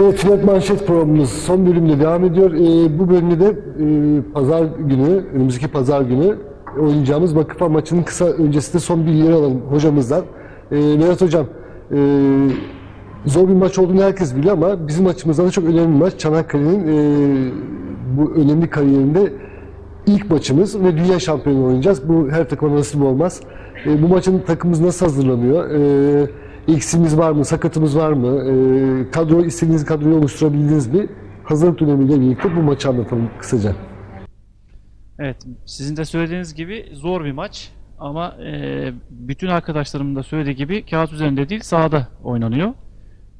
Evet, Fiyat Manşet programımız son bölümde devam ediyor. Ee, bu bölümde de e, pazar günü, önümüzdeki pazar günü oynayacağımız Vakıflar maçının kısa öncesinde son bilgileri alalım hocamızdan. Ee, Mehmet Hocam, e, zor bir maç olduğunu herkes biliyor ama bizim açımızdan da çok önemli bir maç. Çanakkale'nin e, bu önemli kariyerinde ilk maçımız ve dünya şampiyonu oynayacağız. Bu her takıma nasip olmaz. E, bu maçın takımımız nasıl hazırlanıyor? E, eksiğimiz var mı? Sakatımız var mı? E, kadro istediğiniz kadroyu oluşturabildiniz mi? Hazırlık dönemiyle birlikte bu maçı anlatalım kısaca. Evet, sizin de söylediğiniz gibi zor bir maç ama e, bütün arkadaşlarımın da söylediği gibi kağıt üzerinde değil sahada oynanıyor.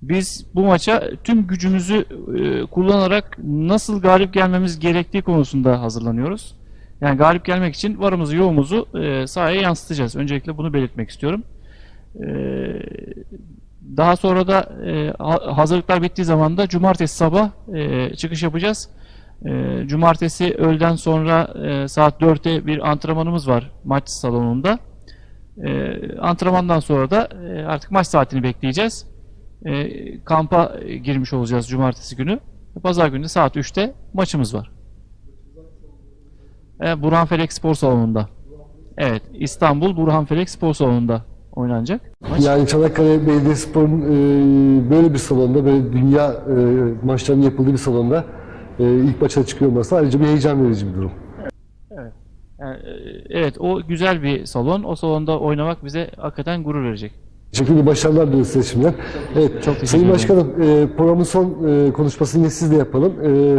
Biz bu maça tüm gücümüzü e, kullanarak nasıl galip gelmemiz gerektiği konusunda hazırlanıyoruz. Yani galip gelmek için varımızı yoğumuzu e, sahaya yansıtacağız. Öncelikle bunu belirtmek istiyorum. E, daha sonra da e, ha- hazırlıklar bittiği zaman da cumartesi sabah e, çıkış yapacağız. E, cumartesi öğleden sonra e, saat 4'te bir antrenmanımız var maç salonunda. E, antrenmandan sonra da e, artık maç saatini bekleyeceğiz. E, kampa girmiş olacağız cumartesi günü. Pazar günü saat 3'te maçımız var. E, Burhanfelek Spor Salonu'nda. Evet, İstanbul Burhanfelek Spor Salonu'nda oynanacak. Maç. Yani Çanakkale Belediyespor'un e, böyle bir salonda, böyle dünya e, maçlarının yapıldığı bir salonda e, ilk maça çıkıyor olması ayrıca bir heyecan verici bir durum. Yani, e, evet, o güzel bir salon. O salonda oynamak bize hakikaten gurur verecek. Teşekkürler, başarılar diliyoruz size şimdiden. Evet, Çok Sayın. Başkanım, e, programın son e, konuşmasını yine siz de yapalım. E,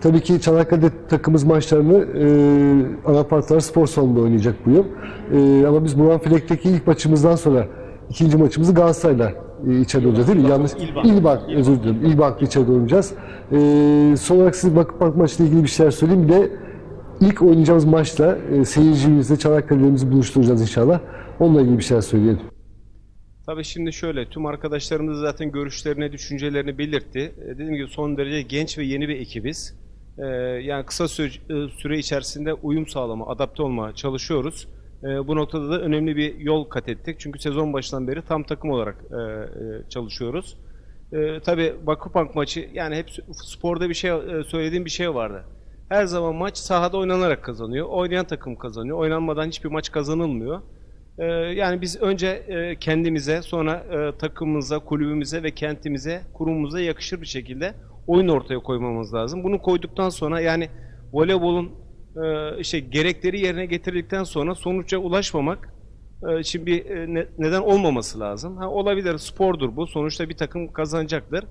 tabii ki Çanakkale'de takımımız maçlarını e, Anapartlar Spor Salonu'nda oynayacak bu yıl. E, ama biz Burhan Felek'teki ilk maçımızdan sonra ikinci maçımızı Galatasaray'la e, içeride olacağız değil mi? Yanlış. İlbank. özür dilerim. İlbank'la içeride oynayacağız. E, son olarak size Vakıfbank maçıyla ilgili bir şeyler söyleyeyim. Bir de ilk oynayacağımız maçla e, seyircimizle Çanakkale'lerimizi buluşturacağız inşallah. Onunla ilgili bir şeyler söyleyelim. Tabii şimdi şöyle, tüm arkadaşlarımız zaten görüşlerini, düşüncelerini belirtti. E, Dediğim gibi son derece genç ve yeni bir ekibiz. E, yani kısa süre, e, süre içerisinde uyum sağlama, adapte olmaya çalışıyoruz. Bu noktada da önemli bir yol kat ettik. Çünkü sezon başından beri tam takım olarak çalışıyoruz. Tabii Vakıfbank maçı, yani hep sporda bir şey söylediğim bir şey vardı. Her zaman maç sahada oynanarak kazanıyor. Oynayan takım kazanıyor. Oynanmadan hiçbir maç kazanılmıyor. Ee, yani biz önce e, kendimize, sonra e, takımımıza, kulübümüze ve kentimize, kurumumuza yakışır bir şekilde oyun ortaya koymamız lazım. Bunu koyduktan sonra yani voleybolun e, işte gerekleri yerine getirdikten sonra sonuca ulaşmamak e, için bir e, ne- neden olmaması lazım. Ha, olabilir, spordur bu. Sonuçta bir takım kazanacaktır.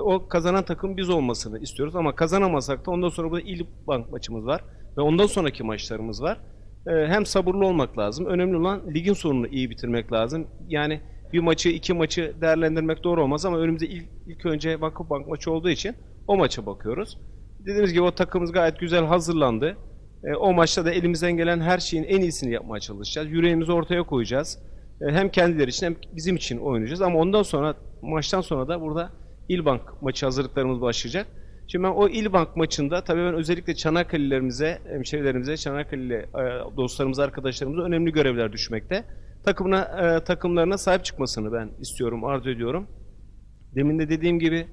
O kazanan takım biz olmasını istiyoruz ama kazanamasak da ondan sonra burada İl Bank maçımız var ve ondan sonraki maçlarımız var. Ee, hem sabırlı olmak lazım. Önemli olan ligin sonunu iyi bitirmek lazım. Yani bir maçı, iki maçı değerlendirmek doğru olmaz ama önümüzde ilk, ilk önce Vakıfbank maçı olduğu için o maça bakıyoruz. Dediğimiz gibi o takımımız gayet güzel hazırlandı. Ee, o maçta da elimizden gelen her şeyin en iyisini yapmaya çalışacağız. Yüreğimizi ortaya koyacağız. Ee, hem kendileri için hem bizim için oynayacağız. Ama ondan sonra, maçtan sonra da burada İlbank maçı hazırlıklarımız başlayacak. Şimdi ben o İlbank maçında tabii ben özellikle Çanakkale'lilerimize, hemşehrilerimize, Çanakkale'li e, dostlarımıza, arkadaşlarımıza önemli görevler düşmekte. Takımına, e, takımlarına sahip çıkmasını ben istiyorum, arzu ediyorum. Demin de dediğim gibi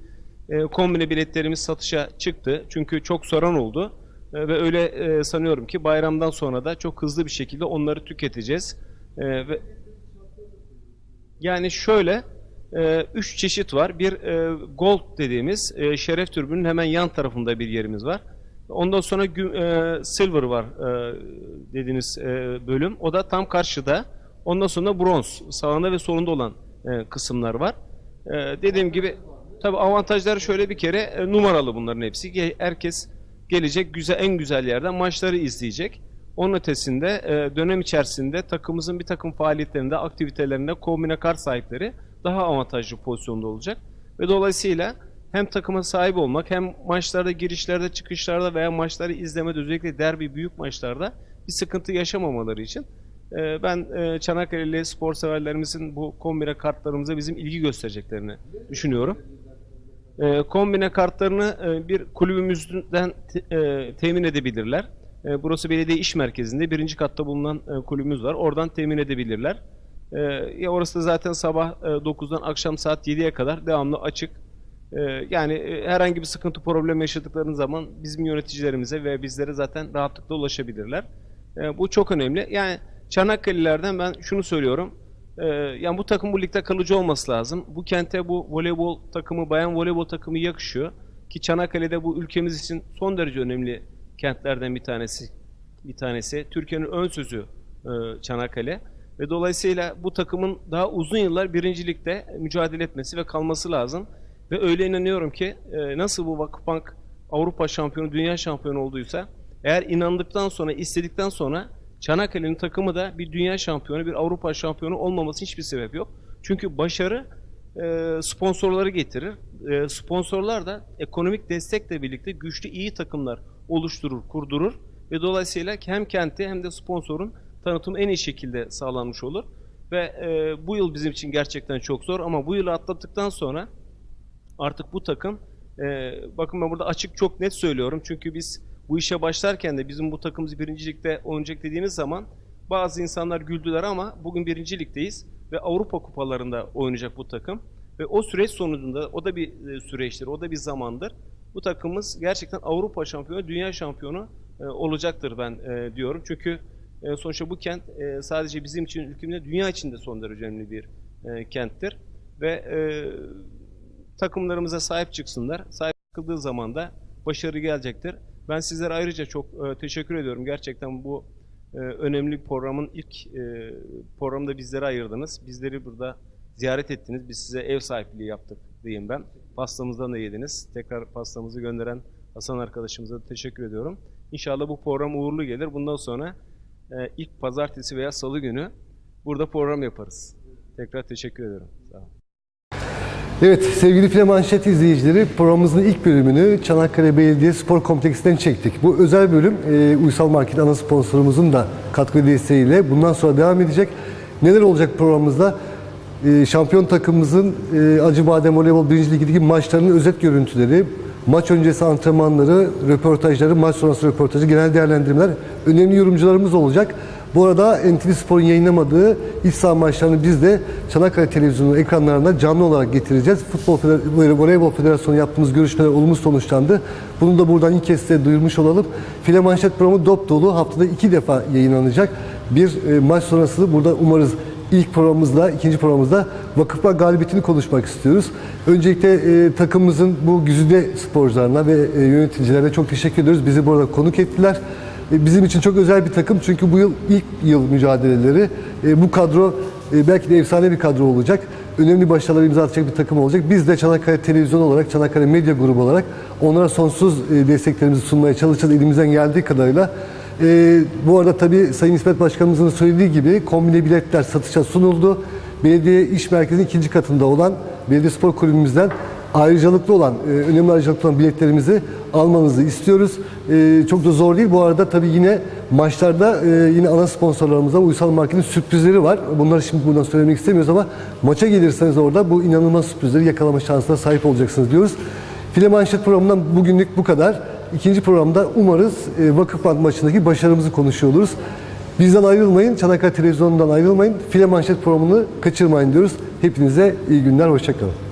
e, kombine biletlerimiz satışa çıktı. Çünkü çok soran oldu. E, ve öyle sanıyorum ki bayramdan sonra da çok hızlı bir şekilde onları tüketeceğiz. Yani şöyle, e, üç çeşit var. Bir e, gold dediğimiz e, şeref türbünün hemen yan tarafında bir yerimiz var. Ondan sonra e, silver var e, dediğiniz e, bölüm. O da tam karşıda. Ondan sonra bronz, sağında ve solunda olan e, kısımlar var. E, dediğim gibi tabi avantajları şöyle bir kere e, numaralı bunların hepsi. Herkes gelecek güzel en güzel yerden maçları izleyecek. Onun ötesinde e, dönem içerisinde takımımızın bir takım faaliyetlerinde, aktivitelerinde kombine kart sahipleri daha avantajlı pozisyonda olacak. Ve dolayısıyla hem takıma sahip olmak hem maçlarda, girişlerde, çıkışlarda veya maçları izlemede özellikle derbi büyük maçlarda bir sıkıntı yaşamamaları için e, ben e, Çanakkale'li spor severlerimizin bu kombine kartlarımıza bizim ilgi göstereceklerini düşünüyorum. E, kombine kartlarını bir kulübümüzden te- temin edebilirler. Burası belediye iş merkezinde birinci katta bulunan kulübümüz var. Oradan temin edebilirler. E, ya orası da zaten sabah e, 9'dan akşam saat 7'ye kadar devamlı açık. E, yani e, herhangi bir sıkıntı problem yaşadıkları zaman bizim yöneticilerimize ve bizlere zaten rahatlıkla ulaşabilirler. E, bu çok önemli. Yani Çanakkale'lilerden ben şunu söylüyorum. E, yani bu takım bu ligde kalıcı olması lazım. Bu kente bu voleybol takımı, bayan voleybol takımı yakışıyor. Ki Çanakkale'de bu ülkemiz için son derece önemli kentlerden bir tanesi. Bir tanesi. Türkiye'nin ön sözü e, Çanakkale. Ve dolayısıyla bu takımın daha uzun yıllar birincilikte mücadele etmesi ve kalması lazım. Ve öyle inanıyorum ki e, nasıl bu Vakıfbank Avrupa şampiyonu, dünya şampiyonu olduysa eğer inandıktan sonra, istedikten sonra Çanakkale'nin takımı da bir dünya şampiyonu, bir Avrupa şampiyonu olmaması hiçbir sebep yok. Çünkü başarı e, sponsorları getirir. E, sponsorlar da ekonomik destekle birlikte güçlü, iyi takımlar oluşturur, kurdurur ve dolayısıyla hem kenti hem de sponsorun tanıtımı en iyi şekilde sağlanmış olur. Ve e, bu yıl bizim için gerçekten çok zor ama bu yılı atlattıktan sonra artık bu takım e, bakın ben burada açık çok net söylüyorum çünkü biz bu işe başlarken de bizim bu takımımız birincilikte oynayacak dediğiniz zaman bazı insanlar güldüler ama bugün birincilikteyiz ve Avrupa kupalarında oynayacak bu takım ve o süreç sonucunda o da bir e, süreçtir, o da bir zamandır. Bu takımımız gerçekten Avrupa şampiyonu, dünya şampiyonu e, olacaktır ben e, diyorum. Çünkü e, sonuçta bu kent e, sadece bizim için ülkemizde dünya için de son derece önemli bir e, kenttir ve e, takımlarımıza sahip çıksınlar. Sahip çıkıldığı zaman da başarı gelecektir. Ben sizlere ayrıca çok e, teşekkür ediyorum. Gerçekten bu e, önemli programın ilk e, programda bizlere ayırdınız. Bizleri burada ziyaret ettiniz. Biz size ev sahipliği yaptık diyeyim ben. Pastamızdan da yediniz. Tekrar pastamızı gönderen Hasan arkadaşımıza da teşekkür ediyorum. İnşallah bu program uğurlu gelir. Bundan sonra e, ilk pazartesi veya salı günü burada program yaparız. Tekrar teşekkür ediyorum. Sağ olun. Evet sevgili File Manşet izleyicileri programımızın ilk bölümünü Çanakkale Belediye Spor Kompleksi'nden çektik. Bu özel bölüm e, Uysal Market ana sponsorumuzun da katkı desteğiyle bundan sonra devam edecek. Neler olacak programımızda? E, şampiyon takımımızın e, Acıbadem Voleybol 1. Ligi'deki maçlarının özet görüntüleri, maç öncesi antrenmanları, röportajları, maç sonrası röportajı, genel değerlendirmeler, önemli yorumcularımız olacak. Bu arada NTV Spor'un yayınlamadığı iç saha maçlarını biz de Çanakkale Televizyonu ekranlarına canlı olarak getireceğiz. Futbol Feder- Voleybol Federasyonu yaptığımız görüşmeler olumlu sonuçlandı. Bunu da buradan ilk kez size duyurmuş olalım. File Manşet programı dop dolu. Haftada iki defa yayınlanacak. Bir e, maç sonrası burada umarız ilk programımızda, ikinci programımızda Vakıfbank galibiyetini konuşmak istiyoruz. Öncelikle e, takımımızın bu güzide sporcularına ve e, yöneticilerine çok teşekkür ediyoruz. Bizi burada konuk ettiler. E, Bizim için çok özel bir takım çünkü bu yıl ilk yıl mücadeleleri. E, Bu kadro e, belki de efsane bir kadro olacak. Önemli başarılar imza atacak bir takım olacak. Biz de Çanakkale Televizyon olarak, Çanakkale Medya Grubu olarak onlara sonsuz e, desteklerimizi sunmaya çalışacağız elimizden geldiği kadarıyla. E, bu arada tabii Sayın İsmet Başkanımızın söylediği gibi kombine biletler satışa sunuldu. Belediye İş Merkezi'nin ikinci katında olan Belediye Spor Kulübümüzden ayrıcalıklı olan, e, önemli ayrıcalıklı olan biletlerimizi almanızı istiyoruz. E, çok da zor değil. Bu arada tabii yine maçlarda e, yine ana sponsorlarımıza Uysal Market'in sürprizleri var. Bunları şimdi buradan söylemek istemiyoruz ama maça gelirseniz orada bu inanılmaz sürprizleri yakalama şansına sahip olacaksınız diyoruz. File Manşet programından bugünlük bu kadar. İkinci programda umarız e, Vakıfbank maçındaki başarımızı konuşuyor oluruz. Bizden ayrılmayın, Çanakkale Televizyonu'ndan ayrılmayın. File Manşet programını kaçırmayın diyoruz. Hepinize iyi günler, hoşçakalın.